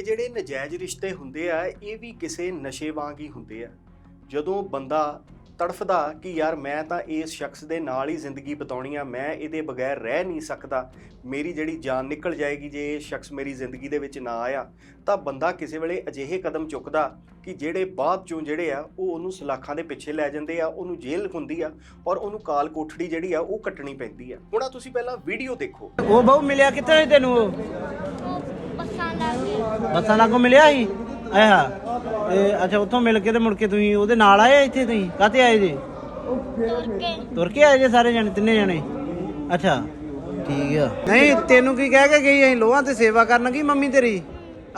ਇਹ ਜਿਹੜੇ ਨਜਾਇਜ਼ ਰਿਸ਼ਤੇ ਹੁੰਦੇ ਆ, ਇਹ ਵੀ ਕਿਸੇ ਨਸ਼ੇ ਵਾਂਗ ਹੀ ਹੁੰਦੇ ਆ। ਜਦੋਂ ਬੰਦਾ ਤੜਫਦਾ ਕਿ ਯਾਰ ਮੈਂ ਤਾਂ ਇਸ ਸ਼ਖਸ ਦੇ ਨਾਲ ਹੀ ਜ਼ਿੰਦਗੀ ਬਿਤਾਉਣੀ ਆ, ਮੈਂ ਇਹਦੇ ਬਗੈਰ ਰਹਿ ਨਹੀਂ ਸਕਦਾ, ਮੇਰੀ ਜਿਹੜੀ ਜਾਨ ਨਿਕਲ ਜਾਏਗੀ ਜੇ ਇਹ ਸ਼ਖਸ ਮੇਰੀ ਜ਼ਿੰਦਗੀ ਦੇ ਵਿੱਚ ਨਾ ਆਇਆ, ਤਾਂ ਬੰਦਾ ਕਿਸੇ ਵੇਲੇ ਅਜਿਹੇ ਕਦਮ ਚੁੱਕਦਾ ਕਿ ਜਿਹੜੇ ਬਾਅਦ ਚੋਂ ਜਿਹੜੇ ਆ, ਉਹ ਉਹਨੂੰ ਸਲਾਖਾਂ ਦੇ ਪਿੱਛੇ ਲੈ ਜਾਂਦੇ ਆ, ਉਹਨੂੰ ਜੇਲ੍ਹ ਹੁੰਦੀ ਆ ਔਰ ਉਹਨੂੰ ਕਾਲ ਕੋਠੜੀ ਜਿਹੜੀ ਆ, ਉਹ ਕੱਟਣੀ ਪੈਂਦੀ ਆ। ਹੁਣ ਆ ਤੁਸੀਂ ਪਹਿਲਾਂ ਵੀਡੀਓ ਦੇਖੋ। ਉਹ ਬਹੁ ਮਿਲਿਆ ਕਿੱਥੇ ਤੈਨੂੰ ਉਹ? ਬੱਸਾਂ ਲੱਗੇ ਬੱਸਾਂ ਲਾਗੋਂ ਮਿਲਿਆ ਸੀ? ਆਇਆ ਤੇ ਅੱਛਾ ਉੱਥੋਂ ਮਿਲ ਕੇ ਤੇ ਮੁੜ ਕੇ ਤੁਸੀਂ ਉਹਦੇ ਨਾਲ ਆਏ ਇੱਥੇ ਤੁਸੀਂ? ਕਾਤੇ ਆਏ ਜੀ? ਤੁਰ ਕੇ ਤੁਰ ਕੇ ਆਏ ਜੇ ਸਾਰੇ ਜਣੇ ਤਿੰਨੇ ਜਣੇ? ਅੱਛਾ ਠੀਕ ਆ। ਨਹੀਂ ਤੈਨੂੰ ਕੀ ਕਹਿ ਕੇ ਗਈ ਅਸੀਂ ਲੋਹਾਂ ਤੇ ਸੇਵਾ ਕਰਨ ਗਈ ਮੰਮੀ ਤੇਰੀ?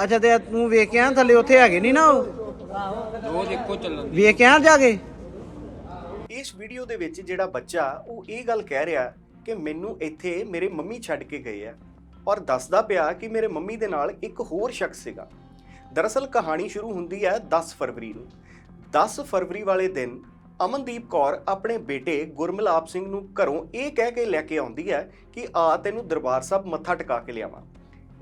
ਅੱਛਾ ਤੇ ਤੂੰ ਵੇਖ ਕੇ ਆ ਥੱਲੇ ਉੱਥੇ ਹੈਗੇ ਨਹੀਂ ਨਾ ਉਹ? ਰੋਜ਼ ਇੱਕੋ ਚੱਲਣ ਵੇਖ ਕੇ ਆ ਜਾ ਕੇ? ਇਸ ਵੀਡੀਓ ਦੇ ਵਿੱਚ ਜਿਹੜਾ ਬੱਚਾ ਉਹ ਇਹ ਗੱਲ ਕਹਿ ਰਿਹਾ ਕਿ ਮੈਨੂੰ ਇੱਥੇ ਮੇਰੇ ਮੰਮੀ ਛੱਡ ਕੇ ਗਏ ਆ। ਔਰ ਦੱਸਦਾ ਪਿਆ ਕਿ ਮੇਰੇ ਮੰਮੀ ਦੇ ਨਾਲ ਇੱਕ ਹੋਰ ਸ਼ਖਸ ਸੀਗਾ। ਦਰਅਸਲ ਕਹਾਣੀ ਸ਼ੁਰੂ ਹੁੰਦੀ ਹੈ 10 ਫਰਵਰੀ ਨੂੰ। 10 ਫਰਵਰੀ ਵਾਲੇ ਦਿਨ ਅਮਨਦੀਪ ਕੌਰ ਆਪਣੇ ਬੇਟੇ ਗੁਰਮਲਾਪ ਸਿੰਘ ਨੂੰ ਘਰੋਂ ਇਹ ਕਹਿ ਕੇ ਲੈ ਕੇ ਆਉਂਦੀ ਹੈ ਕਿ ਆ ਤੈਨੂੰ ਦਰਬਾਰ ਸਾਹਿਬ ਮੱਥਾ ਟਿਕਾ ਕੇ ਲਿਆਵਾਂ।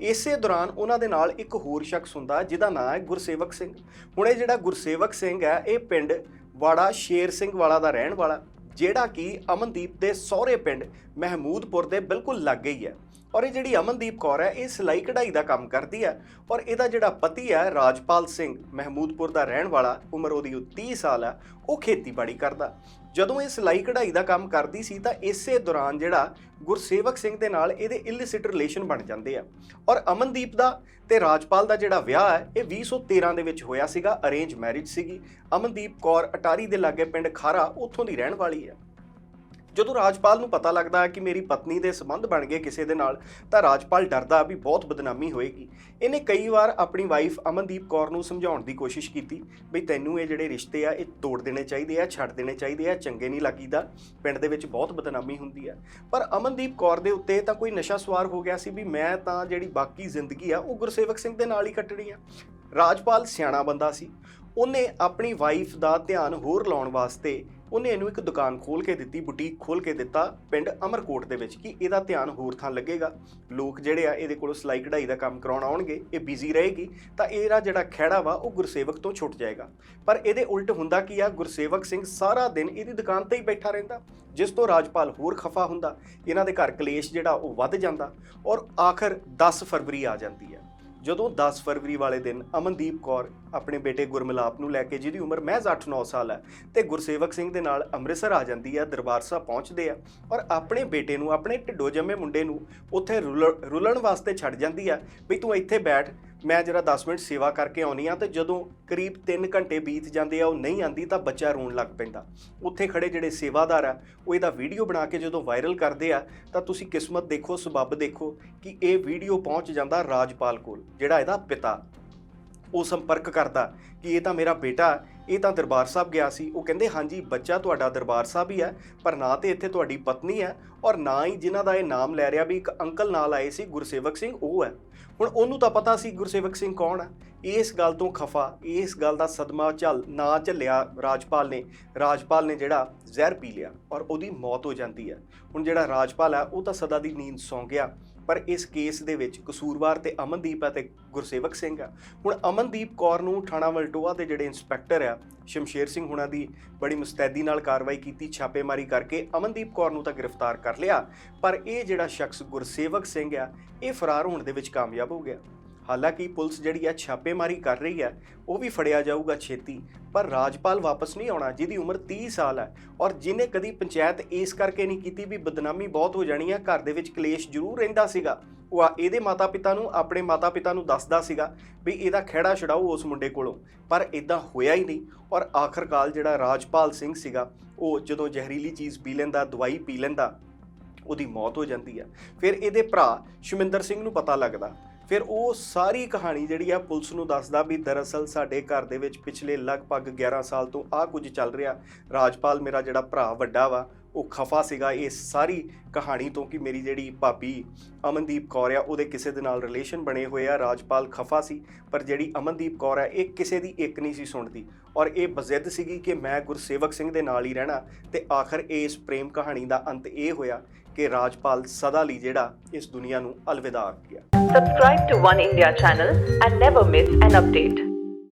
ਇਸੇ ਦੌਰਾਨ ਉਹਨਾਂ ਦੇ ਨਾਲ ਇੱਕ ਹੋਰ ਸ਼ਖਸ ਹੁੰਦਾ ਜਿਹਦਾ ਨਾਮ ਹੈ ਗੁਰਸੇਵਕ ਸਿੰਘ। ਹੁਣ ਇਹ ਜਿਹੜਾ ਗੁਰਸੇਵਕ ਸਿੰਘ ਹੈ, ਇਹ ਪਿੰਡ ਵਾੜਾ ਸ਼ੇਰ ਸਿੰਘ ਵਾਲਾ ਦਾ ਰਹਿਣ ਵਾਲਾ, ਜਿਹੜਾ ਕਿ ਅਮਨਦੀਪ ਦੇ ਸਹੁਰੇ ਪਿੰਡ ਮਹਿਮੂਦਪੁਰ ਦੇ ਬਿਲਕੁਲ ਲਾਗੇ ਹੀ ਹੈ। ਔਰ ਇਹ ਜਿਹੜੀ ਅਮਨਦੀਪ ਕੌਰ ਹੈ, ਇਹ ਸਿਲਾਈ ਕਢਾਈ ਦਾ ਕੰਮ ਕਰਦੀ ਹੈ ਔਰ ਇਹਦਾ ਜਿਹੜਾ ਪਤੀ ਹੈ, ਰਾਜਪਾਲ ਸਿੰਘ ਮਹਿਮੂਦਪੁਰ ਦਾ ਰਹਿਣ ਵਾਲਾ, ਉਮਰ ਉਹਦੀ 30 ਸਾਲ ਹੈ, ਉਹ ਖੇਤੀਬਾੜੀ ਕਰਦਾ। ਜਦੋਂ ਇਹ ਸਿਲਾਈ ਕਢਾਈ ਦਾ ਕੰਮ ਕਰਦੀ ਸੀ ਤਾਂ ਇਸੇ ਦੌਰਾਨ ਜਿਹੜਾ ਗੁਰਸੇਵਕ ਸਿੰਘ ਦੇ ਨਾਲ ਇਹਦੇ ਇਲਿਸਿਟ ਰਿਲੇਸ਼ਨ ਬਣ ਜਾਂਦੇ ਆ। ਔਰ ਅਮਨਦੀਪ ਦਾ ਤੇ ਰਾਜਪਾਲ ਦਾ ਜਿਹੜਾ ਵਿਆਹ ਹੈ, ਇਹ 2013 ਦੇ ਵਿੱਚ ਹੋਇਆ ਸੀਗਾ ਅਰੇਂਜ ਮੈਰਿਜ ਸੀਗੀ। ਅਮਨਦੀਪ ਕੌਰ ਅਟਾਰੀ ਦੇ ਲਾਗੇ ਪਿੰਡ ਖਾਰਾ, ਉੱਥੋਂ ਦੀ ਰਹਿਣ ਵਾਲੀ ਹੈ। ਜਦੋਂ ਰਾਜਪਾਲ ਨੂੰ ਪਤਾ ਲੱਗਦਾ ਕਿ ਮੇਰੀ ਪਤਨੀ ਦੇ ਸੰਬੰਧ ਬਣ ਗਏ ਕਿਸੇ ਦੇ ਨਾਲ, ਤਾਂ ਰਾਜਪਾਲ ਡਰਦਾ ਵੀ ਬਹੁਤ ਬਦਨਾਮੀ ਹੋਏਗੀ। ਇਹਨੇ ਕਈ ਵਾਰ ਆਪਣੀ ਵਾਈਫ ਅਮਨਦੀਪ ਕੌਰ ਨੂੰ ਸਮਝਾਉਣ ਦੀ ਕੋਸ਼ਿਸ਼ ਕੀਤੀ ਵੀ ਤੈਨੂੰ ਇਹ ਜਿਹੜੇ ਰਿਸ਼ਤੇ ਆ, ਇਹ ਤੋੜ ਦੇਣੇ ਚਾਹੀਦੇ ਆ, ਛੱਡ ਦੇਣੇ ਚਾਹੀਦੇ ਆ, ਚੰਗੇ ਨਹੀਂ ਲੱਗੀਦਾ, ਪਿੰਡ ਦੇ ਵਿੱਚ ਬਹੁਤ ਬਦਨਾਮੀ ਹੁੰਦੀ ਆ। ਪਰ ਅਮਨਦੀਪ ਕੌਰ ਦੇ ਉੱਤੇ ਤਾਂ ਕੋਈ ਨਸ਼ਾ ਸਵਾਰ ਹੋ ਗਿਆ ਸੀ ਵੀ ਮੈਂ ਤਾਂ ਜਿਹੜੀ ਬਾਕੀ ਜ਼ਿੰਦਗੀ ਆ, ਉਹ ਗੁਰਸੇਵਕ ਸਿੰਘ ਦੇ ਨਾਲ ਹੀ ਕੱਟਣੀ ਆ। ਰਾਜਪਾਲ ਸਿਆਣਾ ਬੰਦਾ ਸੀ। ਉਹਨੇ ਆਪਣੀ ਵਾਈਫ ਦਾ ਧਿਆਨ ਹੋਰ ਲਾਉਣ ਵਾਸਤੇ ਉਹਨੇ ਇਹਨੂੰ ਇੱਕ ਦੁਕਾਨ ਖੋਲ ਕੇ ਦਿੱਤੀ ਬੁਟੀਕ ਖੋਲ ਕੇ ਦਿੱਤਾ ਪਿੰਡ ਅਮਰਕੋਟ ਦੇ ਵਿੱਚ ਕਿ ਇਹਦਾ ਧਿਆਨ ਹੋਰ ਥਾਂ ਲੱਗੇਗਾ। ਲੋਕ ਜਿਹੜੇ ਆ ਇਹਦੇ ਕੋਲੋਂ ਸਿਲਾਈ ਕਢਾਈ ਦਾ ਕੰਮ ਕਰਾਉਣ ਆਉਣਗੇ, ਇਹ ਬਿਜ਼ੀ ਰਹੇਗੀ, ਤਾਂ ਇਹਦਾ ਜਿਹੜਾ ਖਹਿੜਾ ਵਾ ਉਹ ਗੁਰਸੇਵਕ ਤੋਂ ਛੁੱਟ ਜਾਏਗਾ। ਪਰ ਇਹਦੇ ਉਲਟ ਹੁੰਦਾ ਕੀ ਆ, ਗੁਰਸੇਵਕ ਸਿੰਘ ਸਾਰਾ ਦਿਨ ਇਹਦੀ ਦੁਕਾਨ ਤੇ ਹੀ ਬੈਠਾ ਰਹਿੰਦਾ, ਜਿਸ ਤੋਂ ਰਾਜਪਾਲ ਹੋਰ ਖਫਾ ਹੁੰਦਾ, ਇਹਨਾਂ ਦੇ ਘਰ ਕਲੇਸ਼ ਜਿਹੜਾ ਉਹ ਵੱਧ ਜਾਂਦਾ ਔਰ ਆਖਰ 10 ਫਰਵਰੀ ਆ ਜਾਂਦੀ ਹੈ। ਜਦੋਂ 10 ਫਰਵਰੀ ਵਾਲੇ ਦਿਨ ਅਮਨਦੀਪ ਕੌਰ ਆਪਣੇ ਬੇਟੇ ਗੁਰਮਿਲਾਪ ਨੂੰ ਲੈ ਕੇ, ਜਿਹਦੀ ਉਮਰ ਮਹਿਜ਼ 8-9 ਸਾਲ ਹੈ, ਤੇ ਗੁਰਸੇਵਕ ਸਿੰਘ ਦੇ ਨਾਲ ਅੰਮ੍ਰਿਤਸਰ ਆ ਜਾਂਦੀ ਹੈ, ਦਰਬਾਰ ਸਾਹਿਬ ਪਹੁੰਚਦੇ ਆ ਔਰ ਆਪਣੇ ਬੇਟੇ ਨੂੰ, ਆਪਣੇ ਢਿੱਡੋ ਜੰਮੇ ਮੁੰਡੇ ਨੂੰ ਉੱਥੇ ਰੁਲ- ਰੁਲਣ ਵਾਸਤੇ ਛੱਡ ਜਾਂਦੀ ਆ ਵੀ ਤੂੰ ਇੱਥੇ ਬੈਠ ਮੈਂ ਜਿਹੜਾ 10 ਮਿੰਟ ਸੇਵਾ ਕਰਕੇ ਆਉਣੀ ਆ ਤੇ ਜਦੋਂ ਕਰੀਬ 3 ਘੰਟੇ ਬੀਤ ਜਾਂਦੇ ਆ, ਉਹ ਨਹੀਂ ਆਂਦੀ ਤਾਂ ਬੱਚਾ ਰੋਣ ਲੱਗ ਪੈਂਦਾ। ਉੱਥੇ ਖੜੇ ਜਿਹੜੇ ਸੇਵਾਦਾਰ ਆ, ਉਹ ਇਹਦਾ ਵੀਡੀਓ ਬਣਾ ਕੇ ਜਦੋਂ ਵਾਇਰਲ ਕਰਦੇ ਆ, ਤਾਂ ਤੁਸੀਂ ਕਿਸਮਤ ਦੇਖੋ ਸਬੱਬ ਦੇਖੋ ਕਿ ਇਹ ਵੀਡੀਓ ਪਹੁੰਚ ਜਾਂਦਾ ਰਾਜਪਾਲ ਕੋਲ, ਜਿਹੜਾ ਇਹਦਾ ਪਿਤਾ। ਉਹ ਸੰਪਰਕ ਕਰਦਾ ਕਿ ਇਹ ਤਾਂ ਮੇਰਾ ਬੇਟਾ ਇਹ ਤਾਂ ਦਰਬਾਰ ਸਾਹਿਬ ਗਿਆ ਸੀ। ਉਹ ਕਹਿੰਦੇ, ਹਾਂਜੀ, ਬੱਚਾ ਤੁਹਾਡਾ ਦਰਬਾਰ ਸਾਹਿਬ ਹੀ ਹੈ, ਪਰ ਨਾ ਤੇ ਇੱਥੇ ਤੁਹਾਡੀ ਪਤਨੀ ਹੈ ਔਰ ਨਾ ਹੀ ਜਿਨ੍ਹਾਂ ਦਾ ਇਹ ਨਾਮ ਲੈ ਰਿਹਾ ਵੀ ਇੱਕ ਅੰਕਲ ਨਾਲ ਆਏ ਸੀ, ਗੁਰਸੇਵਕ ਸਿੰਘ, ਉਹ ਹੈ। ਹੁਣ ਉਹਨੂੰ ਤਾਂ ਪਤਾ ਸੀ ਗੁਰਸੇਵਕ ਸਿੰਘ ਕੌਣ ਹੈ। ਇਸ ਗੱਲ ਤੋਂ ਖਫਾ, ਇਸ ਗੱਲ ਦਾ ਸਦਮਾ ਝੱਲ, ਨਾ ਝੱਲਿਆ ਰਾਜਪਾਲ ਨੇ। ਰਾਜਪਾਲ ਨੇ ਜਿਹੜਾ ਜ਼ਹਿਰ ਪੀ ਲਿਆ ਔਰ ਉਹਦੀ ਮੌਤ ਹੋ ਜਾਂਦੀ ਹੈ। ਹੁਣ ਜਿਹੜਾ ਰਾਜਪਾਲ ਹੈ, ਉਹ ਤਾਂ ਸਦਾ ਦੀ ਨੀਂਦ ਸੌਂ ਗਿਆ। ਪਰ ਇਸ ਕੇਸ ਦੇ ਵਿੱਚ ਕਸੂਰਵਾਰ ਤੇ ਅਮਨਦੀਪ ਹੈ ਤੇ ਗੁਰਸੇਵਕ ਸਿੰਘ ਆ। ਹੁਣ ਅਮਨਦੀਪ ਕੌਰ ਨੂੰ ਥਾਣਾ ਵਲਟੋਆ ਦੇ ਜਿਹੜੇ ਇੰਸਪੈਕਟਰ ਆ, ਸ਼ਮਸ਼ੇਰ ਸਿੰਘ ਹੁਣਾਂ ਦੀ ਬੜੀ ਮੁਸਤੈਦੀ ਨਾਲ ਕਾਰਵਾਈ ਕੀਤੀ, ਛਾਪੇਮਾਰੀ ਕਰਕੇ ਅਮਨਦੀਪ ਕੌਰ ਨੂੰ ਤਾਂ ਗ੍ਰਿਫਤਾਰ ਕਰ ਲਿਆ। ਪਰ ਇਹ ਜਿਹੜਾ ਸ਼ਖਸ ਗੁਰਸੇਵਕ ਸਿੰਘ ਆ, ਇਹ ਫਰਾਰ ਹੋਣ ਦੇ ਵਿੱਚ ਕਾਮਯਾਬ ਹੋ ਗਿਆ। ਹਾਲਾਂਕਿ ਪੁਲਿਸ ਜਿਹੜੀ ਆ ਛਾਪੇਮਾਰੀ ਕਰ ਰਹੀ ਹੈ ਉਹ ਵੀ ਫੜਿਆ ਜਾਊਗਾ ਛੇਤੀ, ਪਰ ਰਾਜਪਾਲ ਵਾਪਸ ਨਹੀਂ ਆਉਣਾ, ਜਿਹਦੀ ਉਮਰ 30 ਸਾਲ ਹੈ ਔਰ ਜਿਨੇ ਕਦੀ ਪੰਚਾਇਤ ਇਸ ਕਰਕੇ ਨਹੀਂ ਕੀਤੀ ਵੀ ਬਦਨਾਮੀ ਬਹੁਤ ਹੋ ਜਾਣੀ ਹੈ ਘਰ ਦੇ ਵਿੱਚ ਕਲੇਸ਼ ਜ਼ਰੂਰ ਰਹਿੰਦਾ ਸੀਗਾ। ਉਹ ਆ- ਇਹਦੇ ਮਾਤਾ-ਪਿਤਾ ਨੂੰ, ਆਪਣੇ ਮਾਤਾ-ਪਿਤਾ ਨੂੰ ਦੱਸਦਾ ਸੀਗਾ ਵੀ ਇਹਦਾ ਖਹਿੜਾ ਛਡਾਓ ਉਸ ਮੁੰਡੇ ਕੋਲੋਂ, ਪਰ ਇਦਾਂ ਹੋਇਆ ਹੀ ਨਹੀਂ, ਔਰ ਆਖਰਕਾਲ ਜਿਹੜਾ ਰਾਜਪਾਲ ਸਿੰਘ ਸੀਗਾ, ਉਹ ਜਦੋਂ ਜ਼ਹਿਰੀਲੀ ਚੀਜ਼ ਪੀ ਲੈਂਦਾ, ਦਵਾਈ ਪੀ ਲੈਂਦਾ, ਉਹਦੀ ਮੌਤ ਹੋ ਜਾਂਦੀ ਹੈ ਫਿਰ ਇਹਦੇ ਭਰਾ ਸ਼ਮਿੰਦਰ ਸਿੰਘ ਨੂੰ ਪਤਾ ਲੱਗਦਾ ਫਿਰ ਉਹ ਸਾਰੀ ਕਹਾਣੀ ਜਿਹੜੀ ਆ ਪੁਲਿਸ ਨੂੰ ਦੱਸਦਾ ਵੀ ਦਰਅਸਲ ਸਾਡੇ ਘਰ ਦੇ ਵਿੱਚ ਪਿਛਲੇ ਲਗਭਗ 11 ਸਾਲ ਤੋਂ ਆਹ ਕੁਝ ਚੱਲ ਰਿਹਾ। ਰਾਜਪਾਲ ਮੇਰਾ ਜਿਹੜਾ ਭਰਾ ਵੱਡਾ ਵਾ, ਉਹ ਖਫਾ ਸੀਗਾ ਇਹ ਸਾਰੀ ਕਹਾਣੀ ਤੋਂ ਕਿ ਮੇਰੀ ਜਿਹੜੀ ਭਾਬੀ ਅਮਨਦੀਪ ਕੌਰ ਆ, ਉਹਦੇ ਕਿਸੇ ਦੇ ਨਾਲ ਰਿਲੇਸ਼ਨ ਬਣੇ ਹੋਏ ਆ। ਰਾਜਪਾਲ ਖਫਾ ਸੀ, ਪਰ ਜਿਹੜੀ ਅਮਨਦੀਪ ਕੌਰ ਆ, ਇਹ ਕਿਸੇ ਦੀ ਇੱਕ ਨਹੀਂ ਸੀ ਸੁਣਦੀ। ਔਰ ਇਹ ਬਜ਼ਿੱਦ ਸੀਗੀ ਕਿ ਮੈਂ ਗੁਰਸੇਵਕ ਸਿੰਘ ਦੇ ਨਾਲ ਹੀ ਰਹਿਣਾ ਤੇ ਆਖਰ ਇਸ ਪ੍ਰੇਮ ਕਹਾਣੀ ਦਾ ਅੰਤ ਇਹ ਹੋਇਆ ਕਿ ਰਾਜਪਾਲ ਸਦਾ ਲਈ ਜਿਹੜਾ ਇਸ ਦੁਨੀਆ ਨੂੰ ਅਲਵਿਦਾ ਆਖ ਗਿਆ subscribe to One India channel and never miss an update